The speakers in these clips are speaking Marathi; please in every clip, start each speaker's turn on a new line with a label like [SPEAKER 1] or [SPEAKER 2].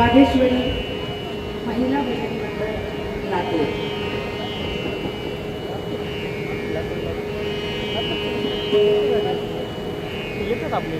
[SPEAKER 1] वाघेश्वरी महिला बचत मंडळ लातूर येतात आपले.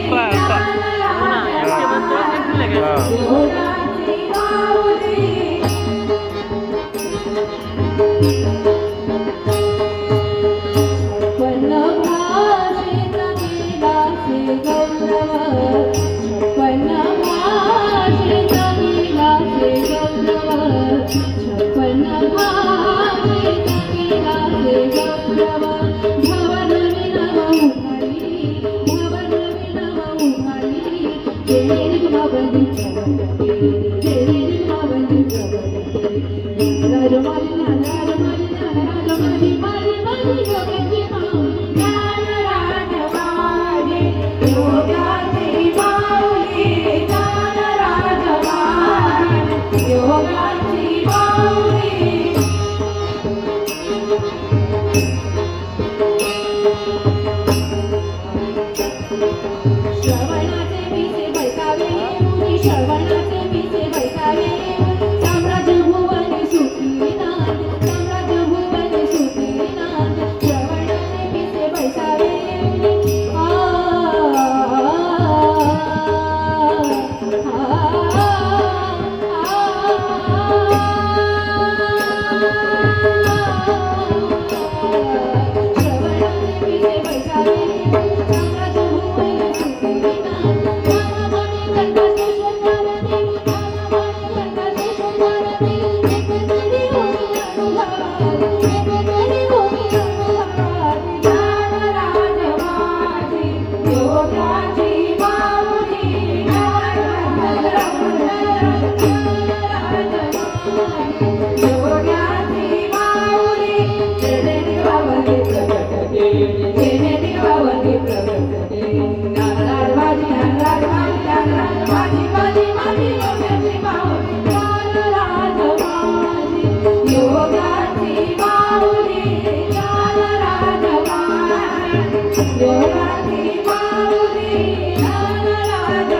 [SPEAKER 2] Alpha. Thank you. Hari Maruni, Nagaraja.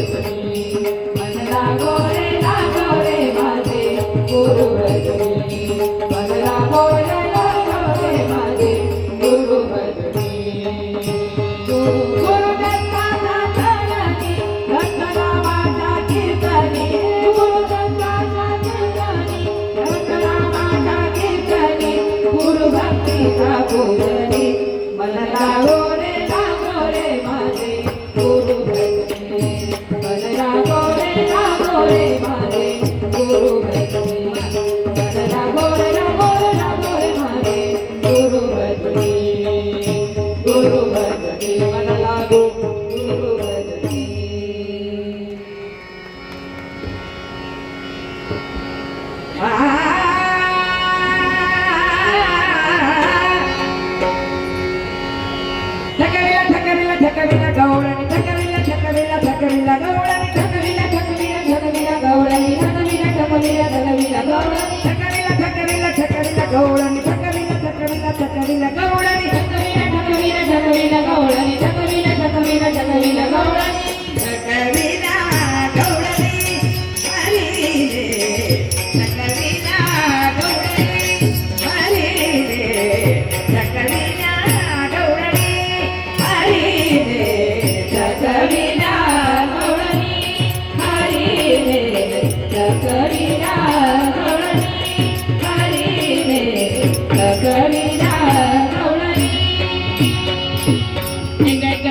[SPEAKER 1] Gracias. చకవిల గౌడని చకవిల చకవిల చకవిల గౌడని చకవిల చకవిల చకవిల గౌడని.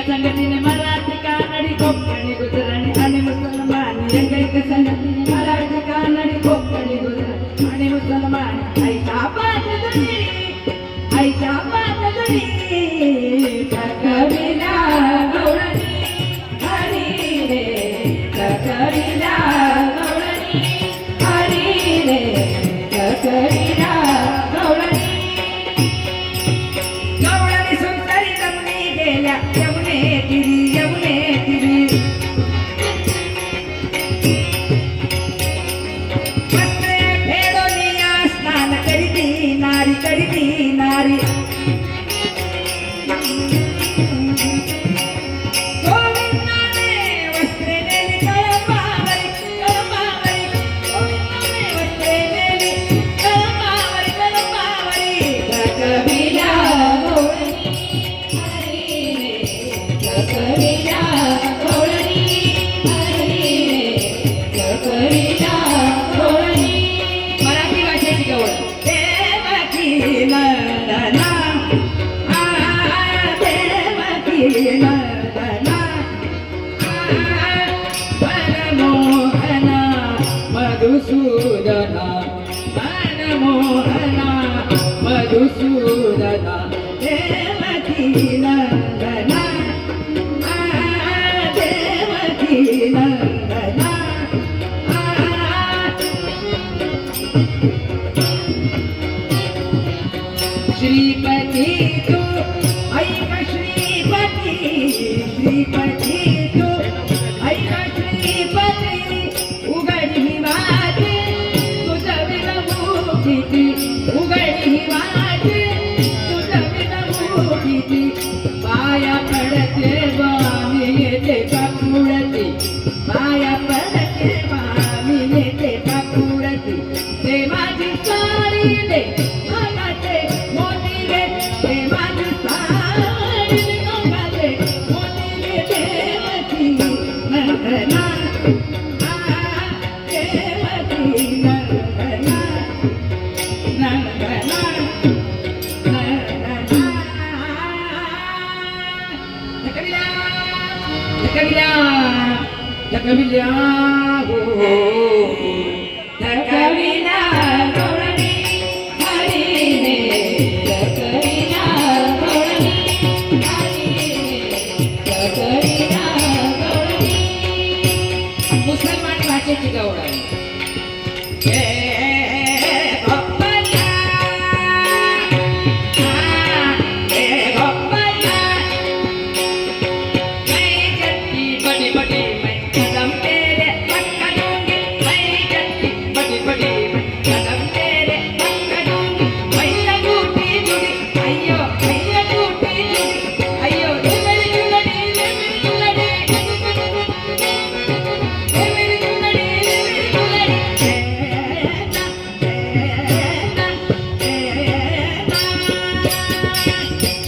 [SPEAKER 1] సంగతిని Marathi కానడి కొక్కడి Gujarat thank you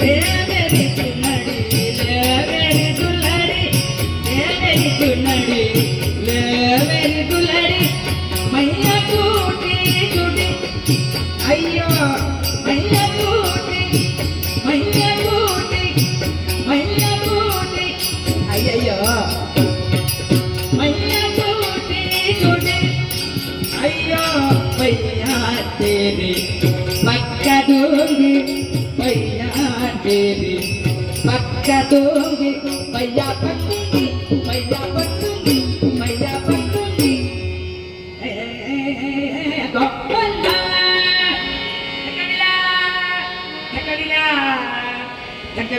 [SPEAKER 1] Yeah.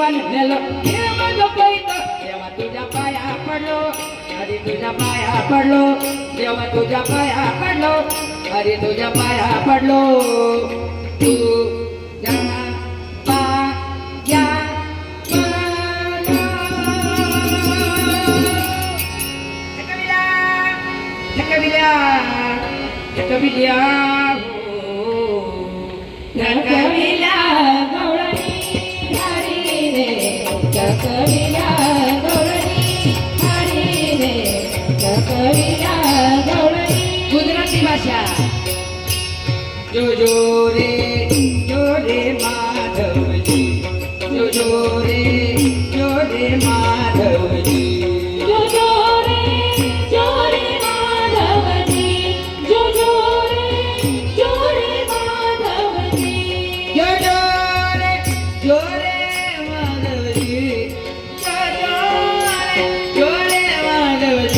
[SPEAKER 1] देवा निघलेलो हे माझं पैत. देवा तुझ्या पाया पडलो अरे तुझ्या पाया पडलो. देवा तुझ्या पाया पडलो अरे तुझ्या पाया पडलो. तू Yeah. ગુજરાતી ભાષા જોજો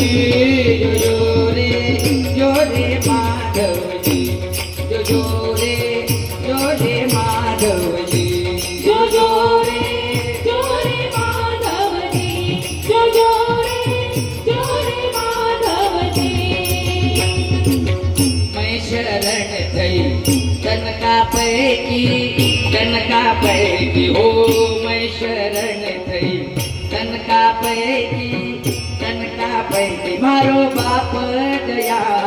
[SPEAKER 1] Thank you. પડ